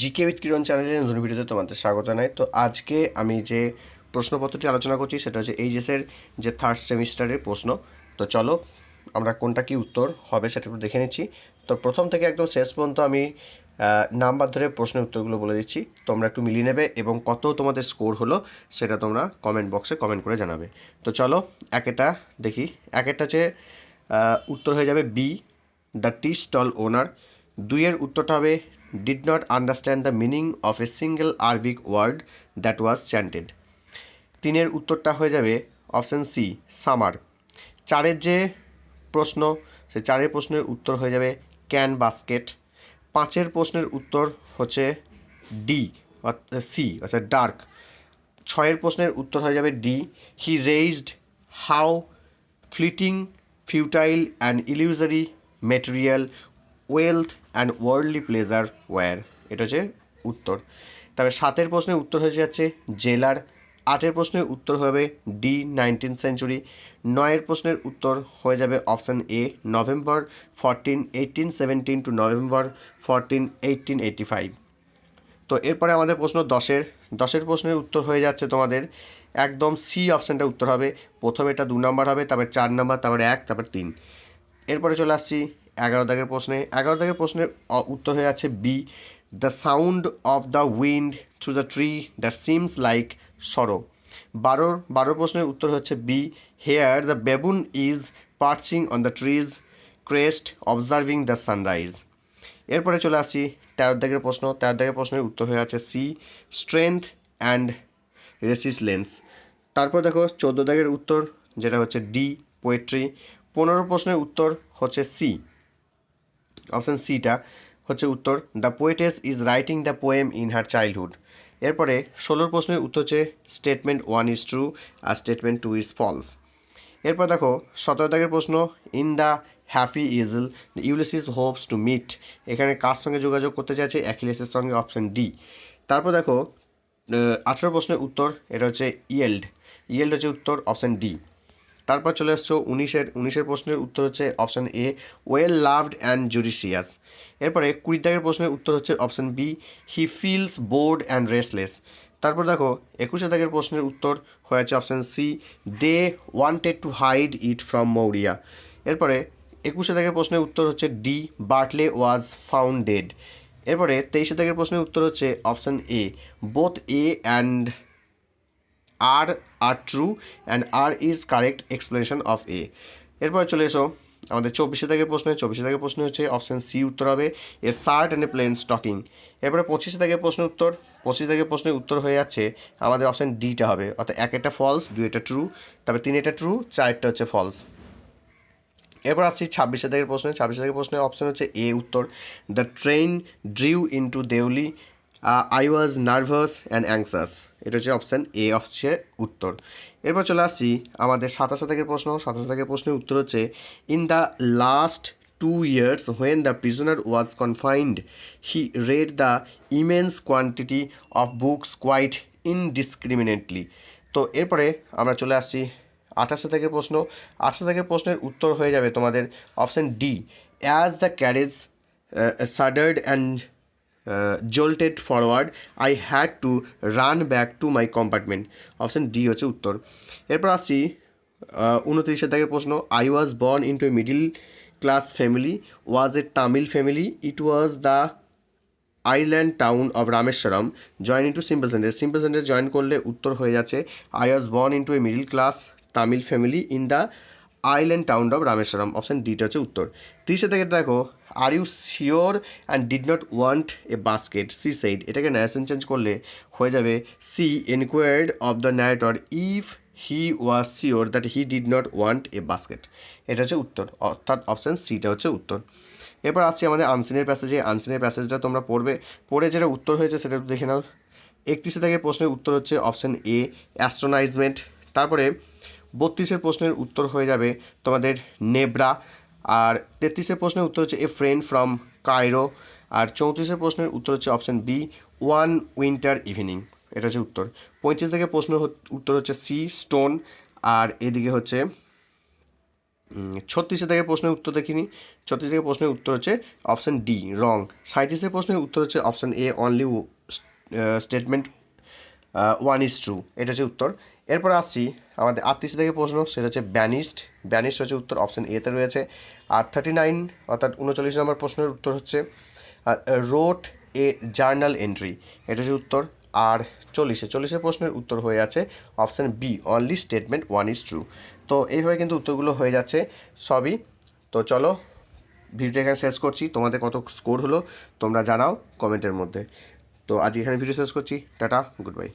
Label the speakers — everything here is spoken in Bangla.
Speaker 1: জিকে উইথ কিরণ চ্যানেলের নতুন ভিডিওতে তোমাদের স্বাগত জানাই। তো আজকে আমি যে প্রশ্নপত্রটি আলোচনা করছি, সেটা হচ্ছে এইচএসের যে থার্ড সেমিস্টারের প্রশ্ন। তো চলো, আমরা কোনটা কি উত্তর হবে সেটা দেখে নিচ্ছি। তো প্রথম থেকে একদম শেষ পর্যন্ত আমি নাম্বার ধরে প্রশ্নের উত্তরগুলো বলে দিচ্ছি। তোমরা একটু মিলিয়ে নেবে এবং কত তোমাদের স্কোর হলো সেটা তোমরা কমেন্ট বক্সে কমেন্ট করে জানাবে। তো চলো এক একটা দেখি। এক একটা হচ্ছে উত্তর হয়ে যাবে B the tea stall owner দুইয়ের উত্তরটা হবে did not understand the meaning of a single Arabic word that was chanted তিনের উত্তরটা হয়ে যাবে অপশান সি সামার চারের যে প্রশ্ন, সে চারের প্রশ্নের উত্তর হয়ে যাবে ক্যান বাস্কেট পাঁচের প্রশ্নের উত্তর হচ্ছে ডি সি অর্থাৎ ডার্ক ছয়ের প্রশ্নের উত্তর হয়ে যাবে D he raised how fleeting futile and illusory material wealth and worldly pleasure were এটা হচ্ছে উত্তর। তবে সাতের প্রশ্নের উত্তর হয়ে যাচ্ছে জেলার। আটের প্রশ্নের উত্তর হবে ডি নাইনটিন সেঞ্চুরি নয়ের প্রশ্নের উত্তর হয়ে যাবে option A November fourteen eighteen seventeen to November fourteen eighteen eighty five তো এরপরে আমাদের প্রশ্ন দশের। দশের প্রশ্নের উত্তর হয়ে যাচ্ছে তোমাদের। একদম সি অপশানটা উত্তর হবে। প্রথমে এটা দু নম্বর হবে, তারপর চার নম্বর তারপর এক, তারপর তিন। এরপরে চলে আসছি এগারো দাগের প্রশ্নে, এগারো দাগের প্রশ্নের উত্তর হয়ে যাচ্ছে B the sound of the wind through the tree that seems like sorrow বারোর, বারো প্রশ্নের উত্তর হচ্ছে B here the baboon is perching on the tree's crest observing the sunrise এরপরে চলে আসি তেরো দাগের প্রশ্ন। তেরো দাগের প্রশ্নের উত্তর হয়ে আছে সি স্ট্রেংথ অ্যান্ড রেসিসলেন্স তারপর দেখো চোদ্দ দাগের উত্তর, যেটা হচ্ছে ডি পোয়েট্রি পনেরো প্রশ্নের উত্তর হচ্ছে সি অপশান সিটা হচ্ছে উত্তর the poetess is writing the poem in her childhood এরপরে ষোলোর প্রশ্নের উত্তর হচ্ছে স্টেটমেন্ট ওয়ান ইজ ট্রু আর স্টেটমেন্ট টু ইজ ফলস এরপর দেখো, সতেরো দাগের প্রশ্ন in the happy isle Ulysses hopes to meet এখানে কার সঙ্গে যোগাযোগ করতে চাইছে? অ্যাকিলেসের সঙ্গে অপশান ডি। তারপর দেখো আঠেরো প্রশ্নের উত্তর, এটা হচ্ছে ইয়েল্ড ইয়েল্ড হচ্ছে উত্তর, অপশান ডি। তারপর চলে আসছো উনিশের উনিশের প্রশ্নের উত্তর হচ্ছে option A well loved and judicious এরপরে কুড়ি দাগের প্রশ্নের উত্তর হচ্ছে option B he feels bored and restless তারপর দেখো, একুশে দাগের প্রশ্নের উত্তর হয়েছে option C they wanted to hide it from Maurya এরপরে একুশে দাগের প্রশ্নের উত্তর হচ্ছে D Bartley was found dead এরপরে তেইশে দাগের প্রশ্নের উত্তর হচ্ছে option A both A and R are true and R is correct explanation of A এরপরে চলে এসো। আমাদের চব্বিশে থেকে প্রশ্ন। চব্বিশে থেকে প্রশ্ন হচ্ছে অপশান সি উত্তর হবে। A shirt and a plain stocking এরপরে পঁচিশে থেকে প্রশ্নের উত্তর। পঁচিশ থেকে প্রশ্নের উত্তর হয়ে যাচ্ছে। আমাদের অপশান ডিটা হবে। অর্থাৎ এক একটা ফলস দুই এটা ট্রু তারপরে তিন এটা ট্রু চারটা হচ্ছে ফলস এরপর আসছি ছাব্বিশে থেকে প্রশ্নে। ছাব্বিশে থেকে প্রশ্নের অপশান হচ্ছে এ উত্তর। The train drew into Deoli I was nervous and anxious এটা হচ্ছে অপশান এ হচ্ছে উত্তর। এরপর চলে আসছি আমাদের সাতাশে থেকে প্রশ্ন। সাতাশে থেকে প্রশ্নের উত্তর হচ্ছে in the last two years when the prisoner was confined he read the immense quantity of books quite indiscriminately তো এরপরে আমরা চলে আসছি আঠাশে থেকে প্রশ্ন। আঠাশে থেকে প্রশ্নের উত্তর হয়ে যাবে তোমাদের option D as the carriage shuddered and jolted forward I had to run back to my compartment option D হচ্ছে উত্তর। এরপর আসছি উনত্রিশে থেকে প্রশ্ন। I was born into a middle class family was a Tamil family it was the island town of Rameswaram join into simple sentence simple sentence join করলে উত্তর হয়ে যাচ্ছে I was born into a middle class Tamil family in the island town of Rameswaram option ডিটা হচ্ছে উত্তর। তিরিশে থেকে দেখো are you sure and did not want a basket see side এটাকে ন্যারেশন চেঞ্জ করলে হয়ে যাবে she enquired of the narrator if he was sure that he did not want a basket এটা হচ্ছে উত্তর, অর্থাৎ অপশান সিটা হচ্ছে উত্তর। এরপর আসছি আমাদের আনসিনের প্যাসেজে আনসিনের প্যাসেজটা তোমরা পড়বে, পড়ে যেটা উত্তর হয়েছে সেটা একটু দেখে নাও। একত্রিশে থেকে প্রশ্নের উত্তর হচ্ছে অপশান এ অ্যাস্ট্রোনাইজমেন্ট তারপরে বত্রিশের প্রশ্নের উত্তর হয়ে যাবে তোমাদের নেব্রা। আর তেত্রিশের প্রশ্নের উত্তর হচ্ছে এ ফ্রেন্ড ফ্রম কায়রো। আর চৌত্রিশের প্রশ্নের উত্তর হচ্ছে option B, one winter evening. এটা হচ্ছে উত্তর। পঁয়ত্রিশ থেকে প্রশ্ন উত্তর হচ্ছে সি, স্টোন। আর এদিকে হচ্ছে ছত্রিশে থেকে প্রশ্নের উত্তর দেখিনি। ছত্রিশ থেকে প্রশ্নের উত্তর হচ্ছে অপশান ডি, রং। সাঁত্রিশের প্রশ্নের উত্তর হচ্ছে option A only statement one is true এটা হচ্ছে উত্তর। এরপর আসছি আমাদের আটত্রিশ থেকে প্রশ্ন, সেটা হচ্ছে ব্যানিস্ট। ব্যানিস্ট হচ্ছে উত্তর অপশান এতে রয়েছে। আর থার্টি নাইন অর্থাৎ উনচল্লিশ নম্বর প্রশ্নের উত্তর হচ্ছে রোট এ জার্নাল এন্ট্রি এটা হচ্ছে উত্তর। আর চল্লিশে, চল্লিশের প্রশ্নের উত্তর হয়ে আছে option B only statement one is true তো এইভাবে কিন্তু উত্তরগুলো হয়ে যাচ্ছে সবই। তো চলো, ভিডিওটা এখানে শেষ করছি। তোমাদের কত স্কোর হলো, তোমরা জানাও কমেন্টের মধ্যে। তো আজ এখানে ভিডিও শেষ করছি। Tata good bye